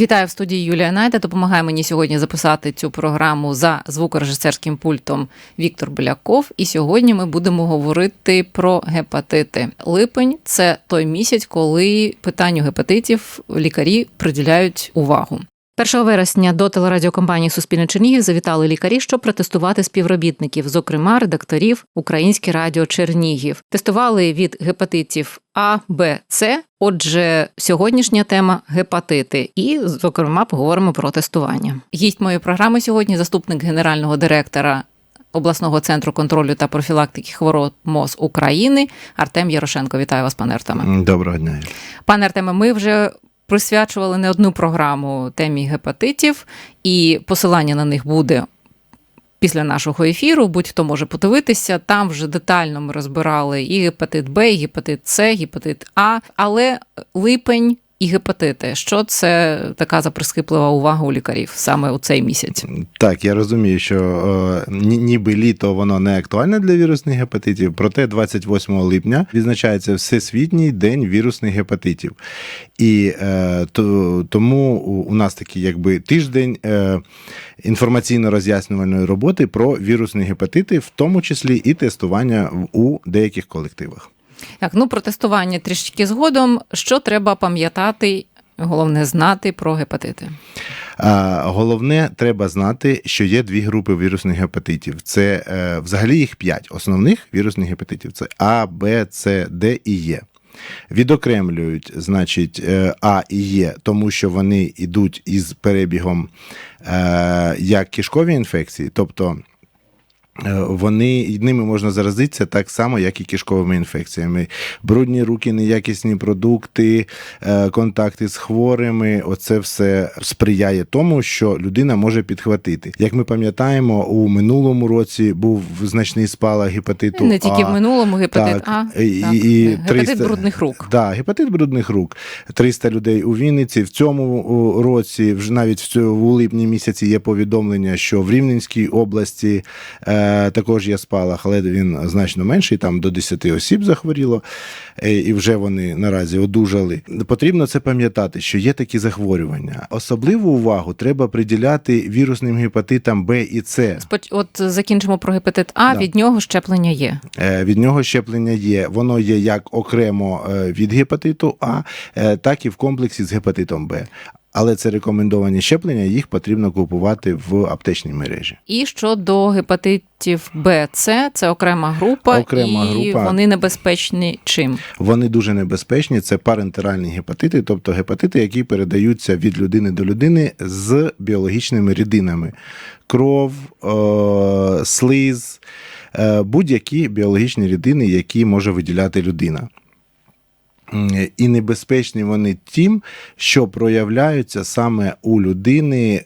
Вітаю в студії Юлія Найда. Допомагає мені сьогодні записати цю програму за звукорежисерським пультом Віктор Беляков. І сьогодні ми будемо говорити про гепатити. Липень це той місяць, коли питанню гепатитів лікарі приділяють увагу. 1 вересня до телерадіокомпанії Суспільне Чернігів завітали лікарі, щоб протестувати співробітників, зокрема редакторів Українське Радіо Чернігів. Тестували від гепатитів А, Б, С. Отже, сьогоднішня тема гепатити, і зокрема поговоримо про тестування. Гість моєї програми сьогодні заступник генерального директора. Обласного центру контролю та профілактики хвороб МОЗ України Артем Ярошенко. Вітаю вас, пане Артеме. Доброго дня. Пане Артеме, ми вже присвячували не одну програму темі гепатитів, і посилання на них буде після нашого ефіру. Будь-хто може подивитися. Там вже детально ми розбирали і гепатит Б, і гепатит С, гепатит А, але липень. І гепатити, що це така заприскиплива увага у лікарів саме у цей місяць? Так, я розумію, що е, ніби літо воно не актуальне для вірусних гепатитів, проте 28 липня відзначається Всесвітній день вірусних гепатитів. І е, то, тому у нас такий якби тиждень е, інформаційно-роз'яснювальної роботи про вірусні гепатити, в тому числі і тестування у деяких колективах. Так, ну про тестування трішки згодом. Що треба пам'ятати, головне знати про гепатити? Головне, треба знати, що є дві групи вірусних гепатитів. Це е, взагалі їх п'ять основних вірусних гепатитів: це А, Б, С, Д і Е. Відокремлюють, значить, е, А і Е, тому що вони йдуть із перебігом е, як кишкові інфекції, тобто. Вони ними можна заразитися так само, як і кишковими інфекціями. Брудні руки, неякісні продукти, контакти з хворими. Оце все сприяє тому, що людина може підхватити. Як ми пам'ятаємо, у минулому році був значний спалах гепатиту. Не тільки а, в минулому гепатит так, А і, так, і гепатит брудних рук. Да, гепатит брудних рук. 300 людей у Вінниці. В цьому році, вже навіть в цьому, у липні місяці, є повідомлення, що в Рівненській області. Також є спалах, але він значно менший, там до 10 осіб захворіло, і вже вони наразі одужали. Потрібно це пам'ятати, що є такі захворювання. Особливу увагу треба приділяти вірусним гепатитам Б і С. От закінчимо про гепатит А. Да. Від нього щеплення є. Від нього щеплення є. Воно є як окремо від гепатиту А, так і в комплексі з гепатитом Б. Але це рекомендовані щеплення, їх потрібно купувати в аптечній мережі. І щодо гепатитів Б, С, це окрема група, окрема і група. вони небезпечні чим? Вони дуже небезпечні. Це парентеральні гепатити, тобто гепатити, які передаються від людини до людини з біологічними рідинами: кров, е- слиз, е- будь-які біологічні рідини, які може виділяти людина. І небезпечні вони тим, що проявляються саме у людини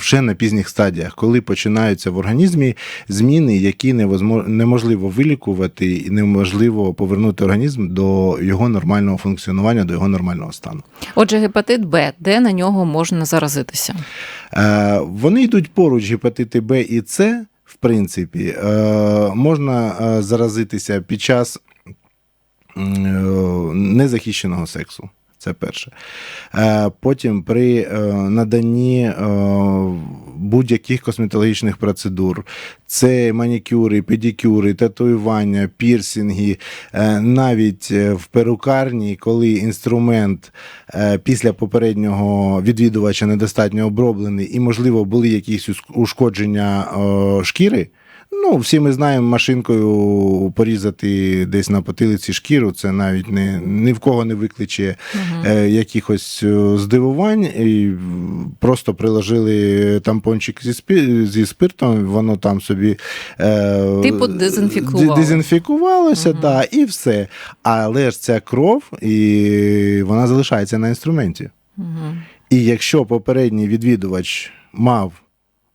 вже на пізніх стадіях, коли починаються в організмі зміни, які неможливо вилікувати і неможливо повернути організм до його нормального функціонування, до його нормального стану. Отже, гепатит Б, де на нього можна заразитися? Вони йдуть поруч, гепатити Б і С, в принципі, можна заразитися під час незахищеного сексу. Це перше. Потім при наданні будь-яких косметологічних процедур, це манікюри, педикюри, татуювання, пірсинги, навіть в перукарні, коли інструмент після попереднього відвідувача недостатньо оброблений і, можливо, були якісь ушкодження шкіри. Ну, всі ми знаємо, машинкою порізати десь на потилиці шкіру, це навіть не, ні в кого не викличе угу. е, якихось здивувань. І Просто приложили тампончик зі спі, зі спиртом, воно там собі е, типу дезінфікувалося, дезінфікувалося угу. да, і все. Але ж ця кров, і вона залишається на інструменті. Угу. І якщо попередній відвідувач мав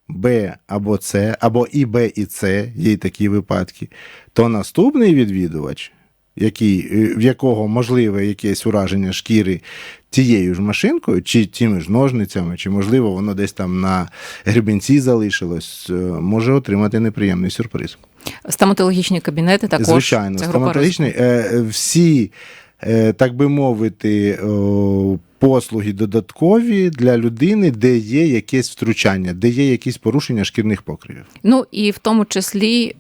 Б або С, або і Б, і С, є й такі випадки, то наступний відвідувач, який, в якого можливе якесь ураження шкіри тією ж машинкою, чи тими ж ножницями, чи, можливо, воно десь там на гребінці залишилось, може отримати неприємний сюрприз. Стоматологічні кабінети також. Звичайно, це стоматологічні всі, так би мовити, послуги додаткові для людини, де є якесь втручання, де є якісь порушення шкірних покривів. Ну і в тому числі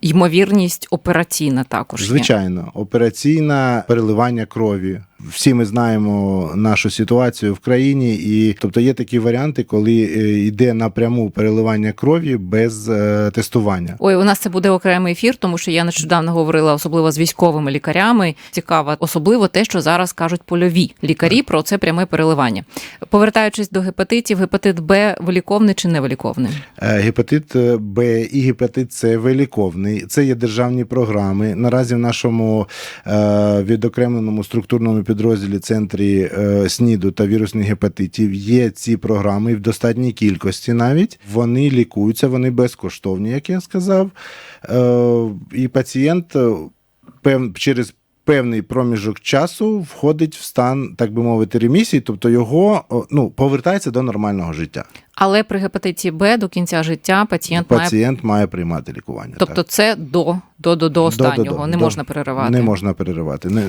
ймовірність операційна також. є. Звичайно, операційне переливання крові. Всі ми знаємо нашу ситуацію в країні, і тобто є такі варіанти, коли е, йде напряму переливання крові без е, тестування. Ой, у нас це буде окремий ефір, тому що я нещодавно говорила особливо з військовими лікарями. Цікаво, особливо те, що зараз кажуть польові лікарі про це пряме переливання. Повертаючись до гепатитів, гепатит Б виліковний чи не виліковний? Е, Гепатит е, Б і гепатит С виліковний. Це є державні програми. Наразі в нашому е, відокремленому структурному підрозділі центрі е, СНІДу та вірусних гепатитів є ці програми в достатній кількості навіть. Вони лікуються, вони безкоштовні, як я сказав. Е, і пацієнт е, через певний проміжок часу входить в стан, так би мовити, ремісії, тобто його ну, повертається до нормального життя. Але при гепатиті Б до кінця життя пацієнт Пацієнт має приймати лікування. тобто так. це до, до, до, до останнього, не до. можна переривати. Не можна переривати. Не,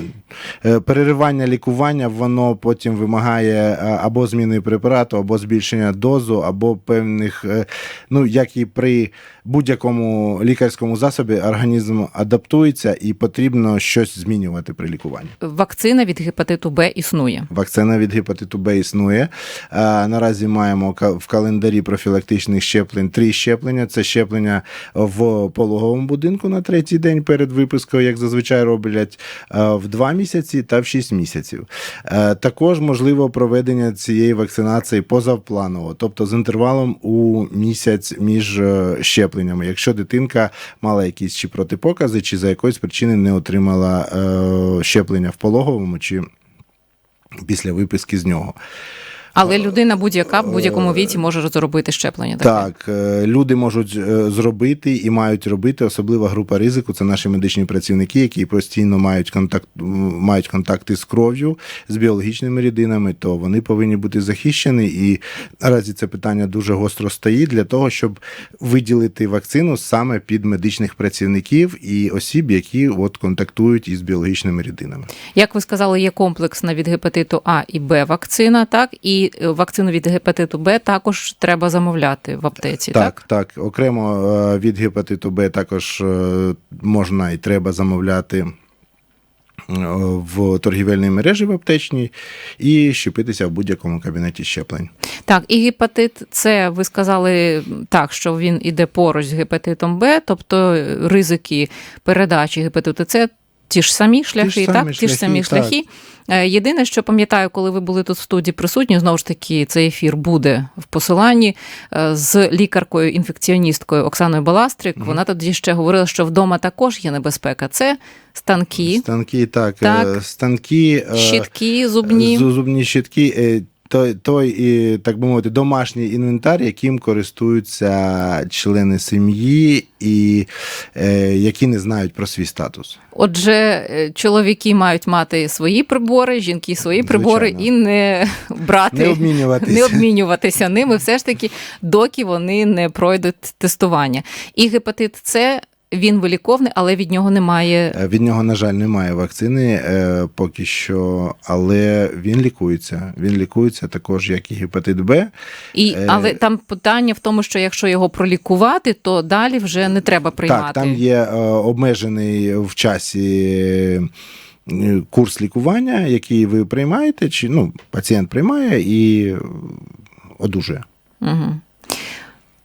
е, переривання лікування воно потім вимагає е, або зміни препарату, або збільшення дозу, або певних, е, ну як і при будь-якому лікарському засобі, організм адаптується і потрібно щось змінювати при лікуванні. Вакцина від гепатиту Б існує. Вакцина від гепатиту Б існує. Наразі маємо в календарі профілактичних щеплень три щеплення. Це щеплення в пологовому будинку на третій день перед випискою, як зазвичай роблять, е, в два місяці та в шість місяців. Е, Також можливо проведення цієї вакцинації позапланово, тобто з інтервалом у місяць між е, щепленнями, якщо дитинка мала якісь чи протипокази, чи за якоїсь причини не отримала щеплення в пологовому чи після виписки з нього. Але людина будь-яка в будь-якому віці може зробити щеплення. таке. Так, е, люди можуть е, зробити і мають робити, особлива група ризику це наші медичні працівники, які постійно мають контакт, мають контакти з кров'ю, з біологічними рідинами, то вони повинні бути захищені. І наразі це питання дуже гостро стоїть для того, щоб виділити вакцину саме під медичних працівників і осіб, які от контактують із біологічними рідинами. Як ви сказали, є комплексна від гепатиту А і Б вакцина, так і е, вакцину від гепатиту Б також треба замовляти в аптеці. Так, Так, так. Окремо е, від гепатиту Б також е, можна і треба замовляти в торгівельній мережі в аптечній і щепитися в будь-якому кабінеті щеплень. так, і гепатит С, ви сказали так, що він іде поруч з гепатитом Б, тобто ризики передачі гепатиту С ті ж самі шляхи, самі так? ті ж самі шляхи, шляхи. Е, Єдине, що пам'ятаю, коли ви були тут в студії присутні, знову ж таки, цей ефір буде в посиланні е, з лікаркою інфекціоністкою Оксаною Баластрик. Вона тоді ще говорила, що вдома також є небезпека. Це станки, Станки, так, Так. е, станки, е, щітки, зубні. зубні щітки. Той, той і, так би мовити, домашній інвентар, яким користуються члени сім'ї і е, які не знають про свій статус. Отже, е, чоловіки мають мати свої прибори, жінки свої прибори Звичайно. і не брати. Не обмінюватися. не обмінюватися ними, все ж таки, доки вони не пройдуть тестування. І гепатит С він виліковний, але від нього немає. Е, Від нього, на жаль, немає вакцини е, поки що, але він лікується. Він лікується також, як і гепатит Б. І, Е, але там питання в тому, що якщо його пролікувати, то далі вже не треба приймати. Так, там є е, обмежений в часі курс лікування, який ви приймаєте, чи ну, пацієнт приймає і одужує. Угу.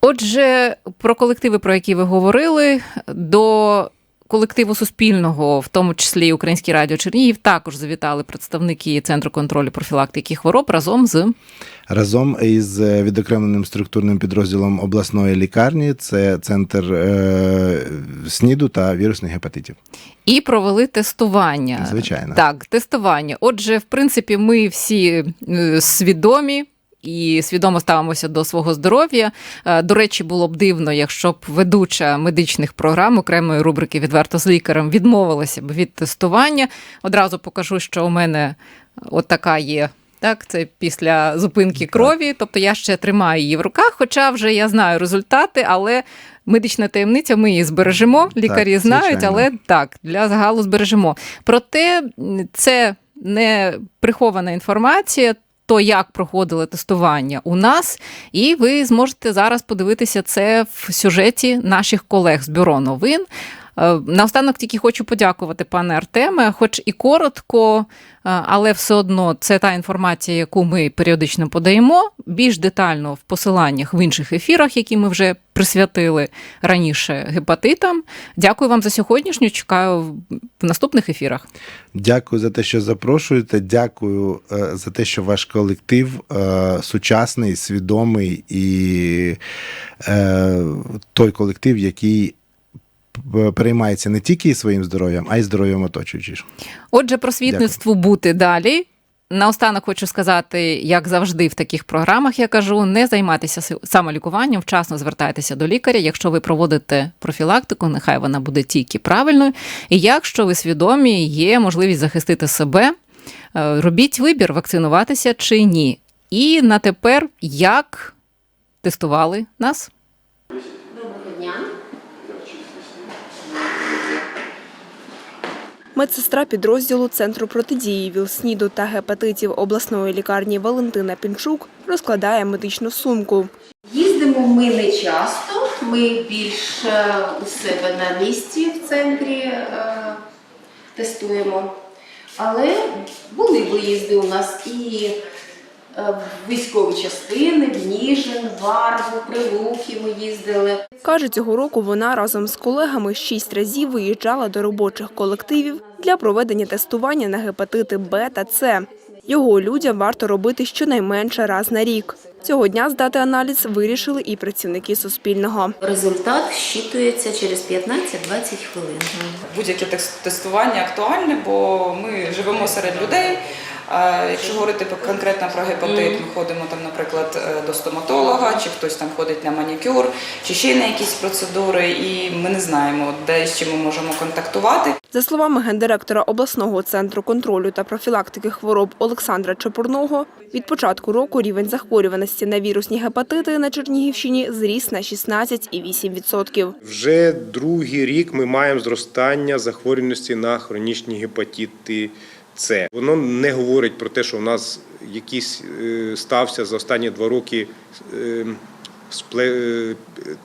Отже, про колективи, про які ви говорили, до колективу Суспільного, в тому числі і Український радіо Чернігів, також завітали представники Центру контролю профілактики хвороб разом з Разом із е, відокремленим структурним підрозділом обласної лікарні, це центр е, СНІДу та вірусних гепатитів. і провели тестування. Звичайно. Так, тестування. Отже, в принципі, ми всі е, свідомі. І свідомо ставимося до свого здоров'я. Е, До речі, було б дивно, якщо б ведуча медичних програм окремої рубрики Відверто з лікарем відмовилася б від тестування. Одразу покажу, що у мене от така є. Так, це після зупинки крові. Тобто я ще тримаю її в руках, хоча вже я знаю результати, але медична таємниця, ми її збережемо. Лікарі Так, знають, але так, для загалу збережемо. Проте це не прихована інформація. То як проходили тестування у нас, і ви зможете зараз подивитися це в сюжеті наших колег з бюро новин. Е, Наостанок тільки хочу подякувати, пане Артеме, хоч і коротко, е, але все одно це та інформація, яку ми періодично подаємо. Більш детально в посиланнях в інших ефірах, які ми вже присвятили раніше гепатитам. Дякую вам за сьогоднішню. Чекаю в- наступних ефірах. Дякую за те, що запрошуєте. Дякую е, за те, що ваш колектив сучасний, свідомий і той колектив, який переймається не тільки своїм здоров'ям, а й здоров'ям оточуючих. Отже, просвітництву бути далі. Наостанок хочу сказати, як завжди в таких програмах я кажу, не займайтеся самолікуванням, вчасно звертайтеся до лікаря. Якщо ви проводите профілактику, нехай вона буде тільки правильною. І якщо ви свідомі, є можливість захистити себе, е, робіть вибір, вакцинуватися чи ні. І на тепер як тестували нас? Доброго дня. Медсестра підрозділу Центру протидії ВІЛ-СНІДу та гепатитів обласної лікарні Валентина Пінчук розкладає медичну сумку. Їздимо ми не часто. Ми більш е, у себе на місці в центрі е, тестуємо. Але були виїзди у нас і в військові частини, в Ніжин, Варву, Прилуки ми їздили. Каже, цього року вона разом з колегами шість разів виїжджала до робочих колективів для проведення тестування на гепатити Б та С. Його людям варто робити щонайменше раз на рік. Цього дня здати аналіз вирішили і працівники Суспільного. Результат щитується через 15-20 хвилин. Будь-яке тес- тестування актуальне, бо ми живемо серед людей. А якщо говорити по- конкретно про гепатит, ми ходимо там, наприклад, е, до стоматолога, чи хтось там ходить на манікюр, чи ще на якісь процедури, і ми не знаємо, де з чим ми можемо контактувати. За словами гендиректора обласного центру контролю та профілактики хвороб Олександра Чепурного, від початку року рівень захворюваності на вірусні гепатити на Чернігівщині зріс на 16,8%. Вже другий рік ми маємо зростання захворюваності на хронічні гепатити С. Воно не говорить про те, що в нас якийсь е, стався за останні два роки е, е,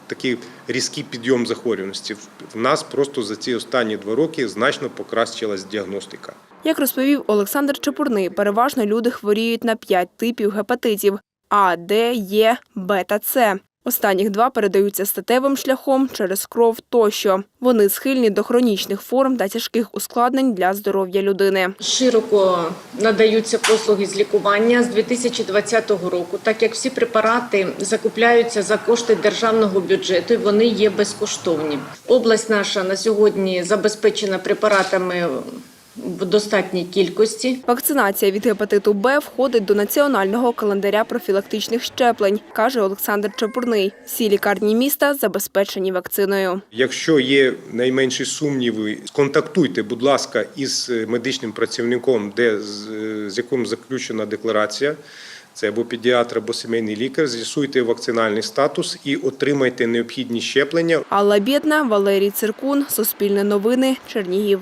такий різкий підйом захворюваності. В нас просто за ці останні два роки значно покращилась діагностика. Як розповів Олександр Чепурний, переважно люди хворіють на 5 типів гепатитів – А, Д, Е, Б та С. Останніх два передаються статевим шляхом, через кров тощо. Вони схильні до хронічних форм та тяжких ускладнень для здоров'я людини. Широко надаються послуги з лікування з 2020 року, так як всі препарати закупляються за кошти державного бюджету, і вони є безкоштовні. Область наша на сьогодні забезпечена препаратами в достатній кількості. Вакцинація від гепатиту Б входить до національного календаря профілактичних щеплень, каже Олександр Чепурний. Всі лікарні міста забезпечені вакциною. Якщо є найменші сумніви, контактуйте, будь ласка, із е, медичним працівником, де з, е, з яким заключена декларація. Це або педіатр, або сімейний лікар. З'ясуйте вакцинальний статус і отримайте необхідні щеплення. Алла Бєдна, Валерій Циркун, Суспільне новини, Чернігів.